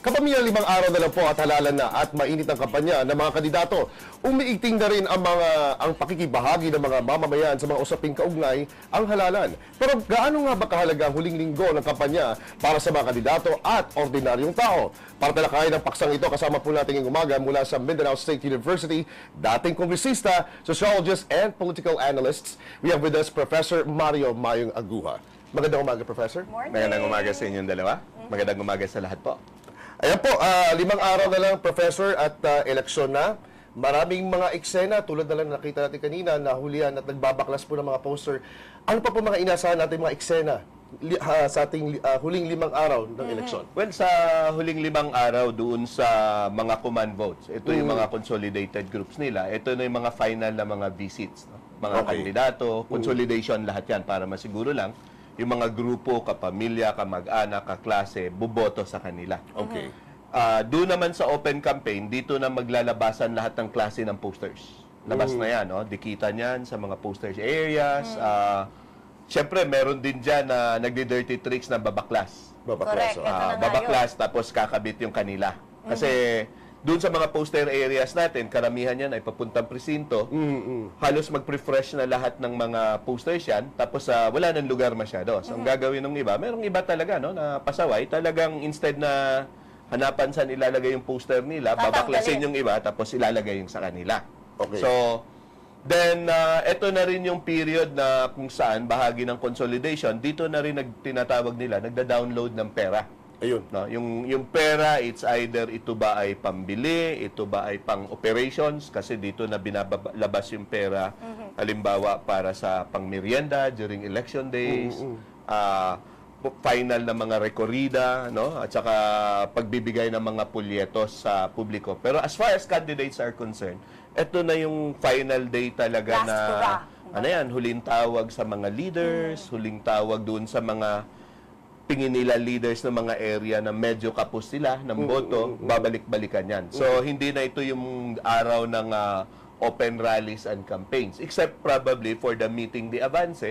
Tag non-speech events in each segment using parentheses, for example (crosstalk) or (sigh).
Kapamilya limang araw na lang po at halalan na at mainit ang kampanya ng mga kandidato. Umiigting na rin ang mga ang pakikibahagi ng mga mamamayan sa mga usaping kaugnay ang halalan. Pero gaano nga ba kahalaga ang huling linggo ng kampanya para sa mga kandidato at ordinaryong tao? Para talakayin ang paksang ito, kasama po natin ngayong umaga mula sa Mindanao State University, dating kongresista, sociologist, and political analysts. We have with us Professor Mario Mayong Aguha. Magandang umaga, Professor. Morning. Magandang umaga sa inyong dalawa. Magandang umaga sa lahat po. Ayan po, ah, limang araw na lang, Professor, at ah, eleksyon na. Maraming mga eksena, tulad na lang nakita natin kanina, nahulihan at nagbabaklas po ng mga poster. Ano pa po mga inasahan natin mga eksena li- ah, sa ating ah, huling limang araw ng eleksyon? Well, sa huling limang araw doon sa mga command votes, ito yung mga consolidated groups nila. Ito na yung mga final na mga visits. No? Mga Okay. kandidato, consolidation, lahat yan para masiguro lang yung mga grupo, kapamilya, kamag-anak, kaklase, buboto sa kanila. Okay. Ah, doon naman sa open campaign, dito na maglalabasan lahat ng klase ng posters. Labas na yan, no? Dikitan yan sa mga posters areas. Ah, Siyempre, meron din dyan na nagdi-dirty tricks na babaklas. Babaklas. Correct. oh. Nga babaklas tapos kakabit yung kanila. Kasi doon sa mga poster areas natin, karamihan yan ay papuntang presinto. Halos mag-refresh na lahat ng mga posters yan. Tapos ah, wala nang lugar masyado. So, ang gagawin ng iba, merong iba talaga no, na pasaway. Talagang instead na hanapan saan ilalagay yung poster nila, babaklasin yung iba, tapos ilalagay yung sa kanila. Okay. So, Then, uh, ito na rin yung period na kung saan bahagi ng consolidation, dito na rin nag, tinatawag nila, nagda-download ng pera. Ayun. No? Yung, yung pera, it's either ito ba ay pambili, ito ba ay pang operations, kasi dito na binabalabas yung pera, halimbawa para sa pangmerienda during election days, ah, pu- final na mga rekorida, no? at saka pagbibigay ng mga pulyetos sa publiko. Pero as far as candidates are concerned, ito na yung final day talaga Last na hurrah. ano yan, huling tawag sa mga leaders, huling tawag doon sa mga tingin nila leaders ng mga area na medyo kapos sila ng boto, babalik-balikan yan. So, hindi na ito yung araw ng ah, open rallies and campaigns. Except probably for the meeting the avance,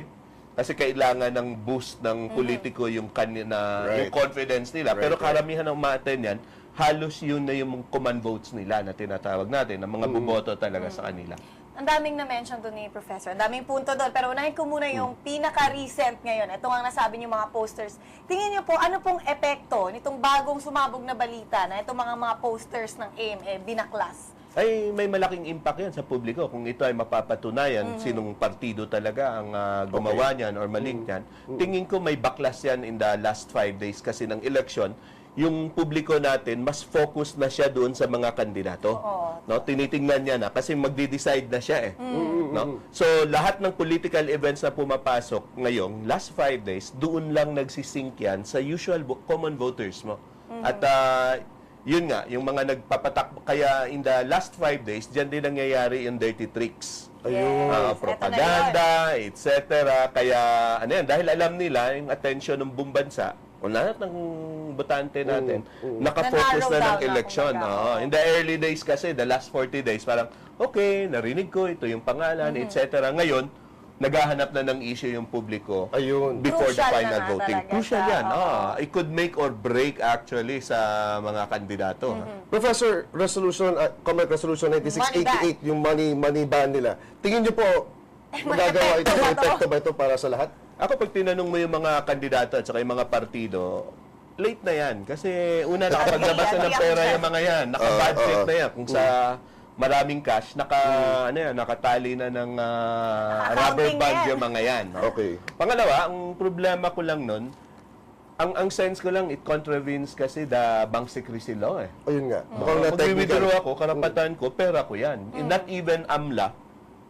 kasi kailangan ng boost ng politiko yung kanina, Right. yung confidence nila. Right, Pero right. karamihan ng umaattend yan, halos yun na yung command votes nila na tinatawag natin, ng mga buboto talaga sa kanila. Ang daming na-mention doon ni Professor. Ang daming punto doon. Pero unahin ko muna yung pinaka-recent ngayon. Ito nga nasabi niyo mga posters. Tingin niyo po, ano pong epekto nitong bagong sumabog na balita na itong mga mga posters ng AMA binaklas? Ay may malaking impact yan sa publiko kung ito ay mapapatunayan Mm-hmm. sinong partido talaga ang ah, gumawa niyan or maling Mm-hmm. Tingin ko may baklas yan in the last five days kasi ng election yung publiko natin mas focused na siya doon sa mga kandidato. Oo. No, tinitingnan niya na kasi magde-decide na siya eh. Mm-hmm. No? So lahat ng political events na pumapasok ngayong last five days, doon lang nagsisink yan sa usual common voters mo. At ah, yun nga, yung mga nagpapatak kaya in the last five days, diyan din nangyayari yung dirty tricks. Ayun. Ah, Yes, propaganda, etc. Kaya ano yan, dahil alam nila yung attention ng buong bansa, o lahat ng botante natin, nakafocus Na-narrow na ng na, election. kumbaga. Oo. In the early days kasi, the last 40 days, parang, okay, narinig ko, ito yung pangalan, Mm-hmm. etc. Ngayon, naghahanap na ng issue yung publiko Ayun. before the Crucial na final nga voting. talaga Crucial siya, yan. oo. Ah, it could make or break actually sa mga kandidato. Mm-hmm. Professor, resolution, uh, comment resolution 9688, yung money, money ban nila. Tingin niyo po, (laughs) magagawa ito, may to? epekto ba ito para sa lahat? Ako pag tinanong mo yung mga kandidato at saka yung mga partido, late na yan. Kasi una, (laughs) nakapaglabas na ng pera yung mga yan. Naka-budget na yan. Kung sa maraming cash, naka, ano yan, nakatali na ng ah, rubber band na yan. yung mga yan. no? (laughs) Okay. Pangalawa, ang problema ko lang nun, ang ang sense ko lang, it contravenes kasi the bank secrecy law eh. Ayun nga. Mm. Mukhang na Mag-withdraw technical. ako, karapatan ko, pera ko yan. Not even AMLA,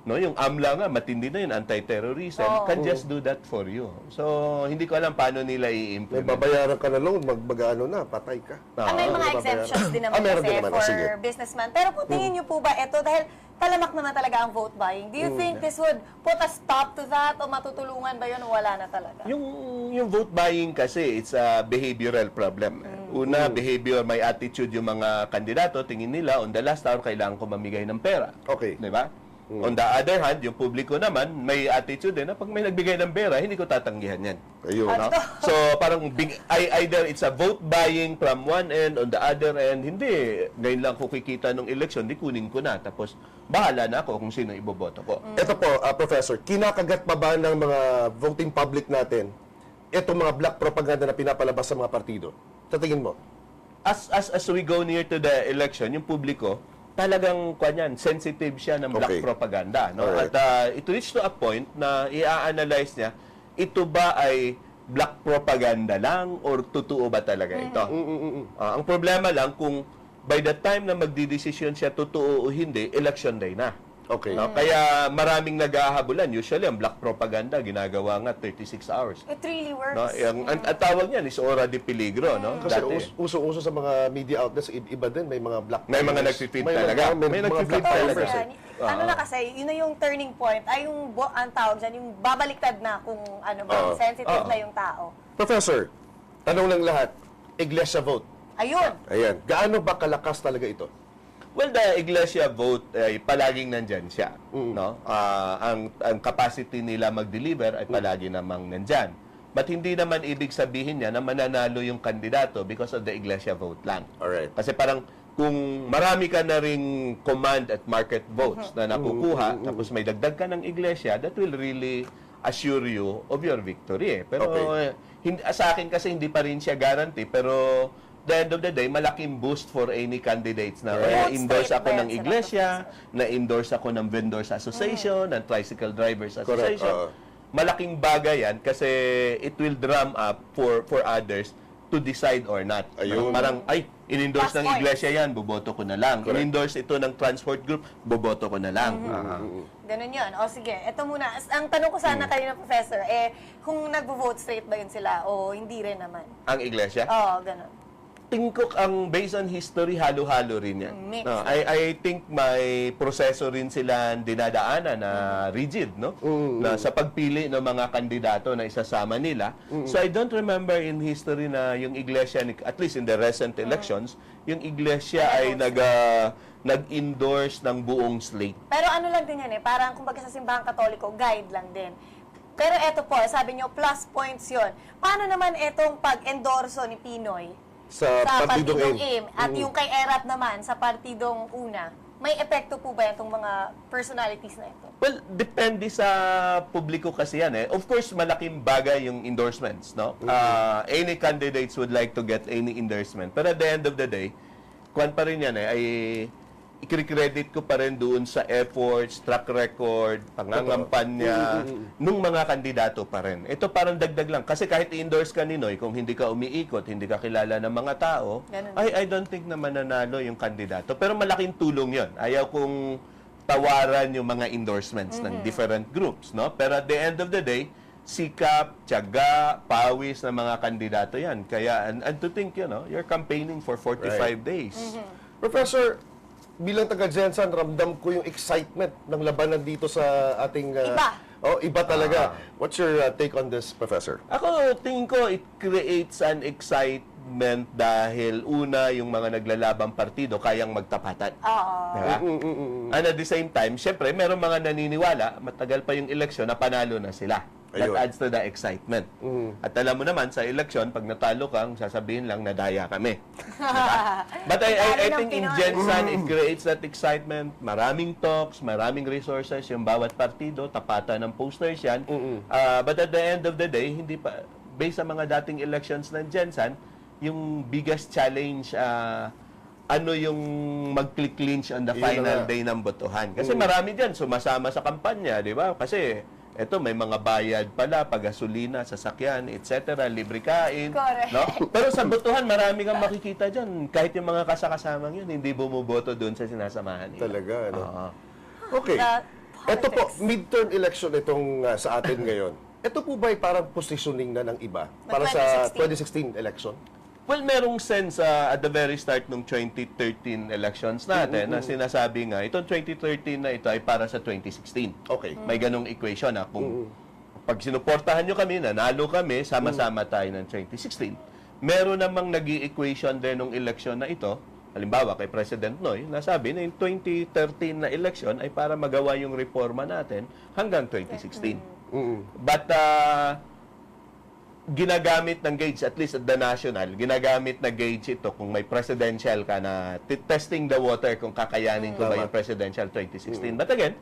no, yung AMLA nga, matindi na yun, anti-terrorism, Oo. can just do that for you. So, hindi ko alam paano nila May i-implement. babayaran ka na loan, magbaga ano na, patay ka. Ah, may mga babayaran. exemptions din naman Ah, kasi din naman. for Ah, sige. businessman. Pero po, tingin niyo po ba ito, dahil talamak naman talaga ang vote buying, do you think this would put a stop to that o matutulungan ba yun o wala na talaga? Yung, yung vote buying kasi, it's a behavioral problem. eh. Una, behavior, may attitude yung mga kandidato, tingin nila, on the last hour, kailangan ko mamigay ng pera. Okay. Di ba? On the other hand, yung publiko naman, may attitude din na pag may nagbigay ng pera, hindi ko tatanggihan yan. Ayun. No? So, parang big, I, either it's a vote buying from one end, on the other end, hindi. Ngayon lang ko kikita ng election, di kunin ko na. Tapos, bahala na ako kung sino iboboto ko. Ito po, ah, Professor, kinakagat pa ba ng mga voting public natin itong mga black propaganda na pinapalabas sa mga partido? Sa tingin mo? As, as, as we go near to the election, yung publiko, talagang kanyan, sensitive siya ng black Okay. propaganda. No? Alright. At uh, it reached to a point na i-analyze niya, ito ba ay black propaganda lang or totoo ba talaga ito? Ah, ang problema lang kung by the time na magdidesisyon siya totoo o hindi, election day na. Okay. No? Kaya maraming nag-ahabulan. Usually, ang black propaganda ginagawa nga 36 hours. It really works. No? Ang, ang, ang tawag niyan is ora de peligro. No? Kasi uso-uso sa mga media outlets, iba din, may mga black May mga nagtitweet talaga. May, May mga nagtitweet talaga. eh. Ano na kasi, yun na yung turning point, ay yung, bo- ang tawag dyan, yung babaliktad na kung ano ba, Oo. sensitive Oo. na yung tao. Professor, tanong lang lahat, Iglesia vote. Ayun. Ayan. Gaano ba kalakas talaga ito? Well, the Iglesia vote ay palaging nandyan siya. No? Ah, ang, ang capacity nila mag-deliver ay palagi namang nandyan. But hindi naman ibig sabihin niya na mananalo yung kandidato because of the Iglesia vote lang. Alright. Kasi parang kung marami ka na ring command at market votes na nakukuha, tapos may dagdag ka ng iglesia, that will really assure you of your victory. eh. Pero Okay. eh, hindi, sa akin kasi hindi pa rin siya guarantee, pero the end of the day, malaking boost for any candidates na Right. endorse ako ng iglesia, na-endorse ako ng Vendors Association, ng Tricycle Drivers Association. oo. Malaking bagay yan kasi it will drum up for for others to decide or not. Ayun. Parang, ay, in-endorse ng iglesia yan, boboto ko na lang. Correct. In-endorse ito ng transport group, boboto ko na lang. Mm-hmm. Ah. Ganun yun. O sige, eto muna. Ang tanong ko sana kanina, Professor, eh, kung nagvo-vote straight ba yun sila o hindi rin naman? Ang iglesia? Oo, ganun. Tingin ko ang based on history, halo-halo rin yan. Mix. No, I, I think may proseso rin sila dinadaanan na rigid, no? Na sa pagpili ng mga kandidato na isasama nila. So I don't remember in history na yung iglesia, ni- at least in the recent elections, yung iglesia ay nag, ah, nag-endorse ng buong slate. Pero ano lang din yan eh, parang kumbaga sa simbahang katoliko, guide lang din. Pero eto po, sabi nyo, plus points yon. Paano naman etong pag-endorso ni Pinoy Sa, sa partidong partidong aim. AIM at yung kay Erat naman sa partidong una? May epekto po ba itong mga personalities na ito? Well, depende sa publiko kasi yan eh. Of course, malaking bagay yung endorsements, no? Ah, any candidates would like to get any endorsement. Pero at the end of the day, kwan pa rin yan eh, ay ikri-credit ko pa rin doon sa efforts, track record, pangangampanya, nung mga kandidato pa rin. Ito parang dagdag lang. Kasi kahit i-endorse ka ni Noy, kung hindi ka umiikot, hindi ka kilala ng mga tao, Ganun. ay I don't think na mananalo yung kandidato. Pero malaking tulong yon. Ayaw kong tawaran yung mga endorsements ng different groups, no? Pero at the end of the day, sikap, tiyaga, pawis ng mga kandidato yan. Kaya, and, and to think, you know, you're campaigning for 45 Right. days. Professor, bilang taga Jensen, ramdam ko yung excitement ng labanan dito sa ating... ah, Iba. Oh, iba talaga. Ah. What's your ah, take on this, Professor? Ako, tingin ko, it creates an excitement dahil una, yung mga naglalabang partido kayang magtapatan. Oo. Diba? And at the same time, syempre, meron mga naniniwala, matagal pa yung eleksyon, na panalo na sila. That Ayun. adds to the excitement. At alam mo naman, sa eleksyon, pag natalo kang, sasabihin lang, nadaya kami. Diba? (laughs) But I, I, I think in Pinoy. Jensen, it creates that excitement. Maraming talks, maraming resources, yung bawat partido, tapatan ng posters yan. Ah, but at the end of the day, hindi pa, based sa mga dating elections ng Jensen, yung biggest challenge, ah, ano yung mag-clinch on the Yun na final nga. day ng botohan. Kasi marami dyan sumasama sa kampanya, di ba? Kasi eto may mga bayad pala, pagasolina, sasakyan, etc., libre kain. Correct. No? (laughs) Pero sa botohan, marami kang makikita dyan. Kahit yung mga kasakasamang yun, hindi bumuboto doon sa sinasamahan nila. Talaga, ano? Oo. Okay. Ito po, politics. midterm election itong ah, sa atin ngayon. Ito po ba ay parang positioning na ng iba para sa 2016 election? Well, merong sense uh, at the very start ng 2013 elections natin na sinasabi nga, itong 2013 na ito ay para sa 2016. Okay. May ganong equation na kung pag sinuportahan nyo kami, nanalo kami, sama-sama tayo ng 2016. Meron namang nag equation din ng election na ito halimbawa kay President Noy, nasabi na yung 2013 na election ay para magawa yung reforma natin hanggang 2016. Mm. But uh, ginagamit ng gauge, at least at the national, ginagamit na gauge ito kung may presidential ka na testing the water kung kakayanin ko ba yung presidential 2016. But again,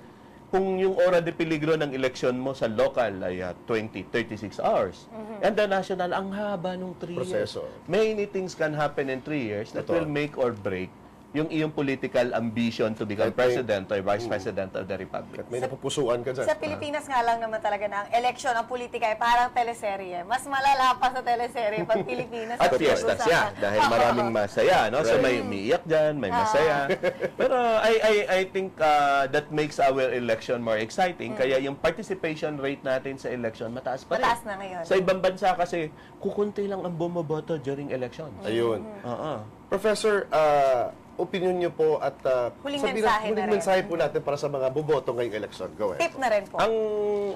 kung yung ora de peligro ng eleksyon mo sa local ay uh, 20, 36 hours. And the national, ang haba nung 3 years. Proseso. Many things can happen in 3 years that Totoo. will make or break yung iyong political ambition to become may- president or vice president of the republic. At may napupusuan ka dyan. Sa Pilipinas nga lang naman talaga na ang eleksyon, ang politika ay parang teleserye. Mas malala pa sa teleserye pag Pilipinas. (laughs) At ang fiestas pinag-usapan. yan dahil maraming (laughs) masaya, no? So may umiiyak diyan, may masaya. (laughs) Pero I I I think uh, that makes our election more exciting. Kaya yung participation rate natin sa election mataas pa rin. Mataas na ngayon. Sa ibang bansa kasi kukunti lang ang bumoboto during elections. Ayun. Oo. Professor, ah, opinion niyo po at ah, Huling sabihin mensahe na huling rin. mensahe po natin para sa mga boboto ngayong election. Go ahead. Tip na rin po. Ang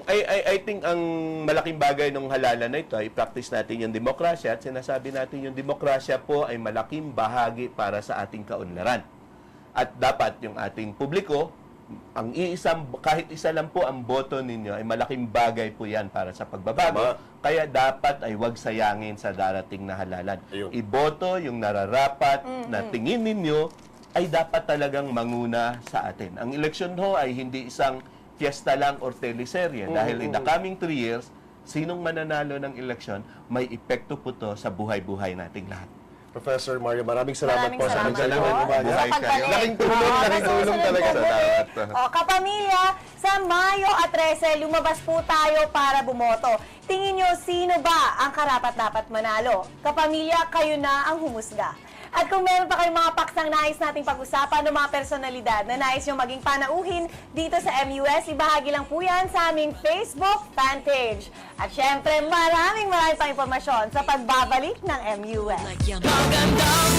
I, I, I think ang malaking bagay ng halalan na ito ay practice natin yung demokrasya at sinasabi natin yung demokrasya po ay malaking bahagi para sa ating kaunlaran. At dapat yung ating publiko, ang iisang, kahit isa lang po ang boto ninyo ay malaking bagay po yan para sa pagbabago. Tama. Kaya dapat ay huwag sayangin sa darating na halalan. Ayun. Iboto yung nararapat na tingin ninyo ay dapat talagang manguna sa atin. Ang eleksyon ho ay hindi isang fiesta lang or teleserye. Dahil in the coming three years, sinong mananalo ng eleksyon, may epekto po to sa buhay-buhay nating lahat. Professor Mario, maraming salamat Maraming po sa salamat Sa pagbalik. Laking tulong, laking tulong talaga. Salamat. (laughs) O, kapamilya, sa Mayo at 13, lumabas po tayo para bumoto. Tingin nyo, sino ba ang karapat-dapat manalo? Kapamilya, kayo na ang humusga. At kung meron pa kayong mga paksang nais nating pag-usapan ng mga personalidad na nais nyo maging panauhin dito sa MUS, ibahagi lang po yan sa aming Facebook fan page. At syempre, maraming maraming pang impormasyon sa pagbabalik ng MUS. Magandang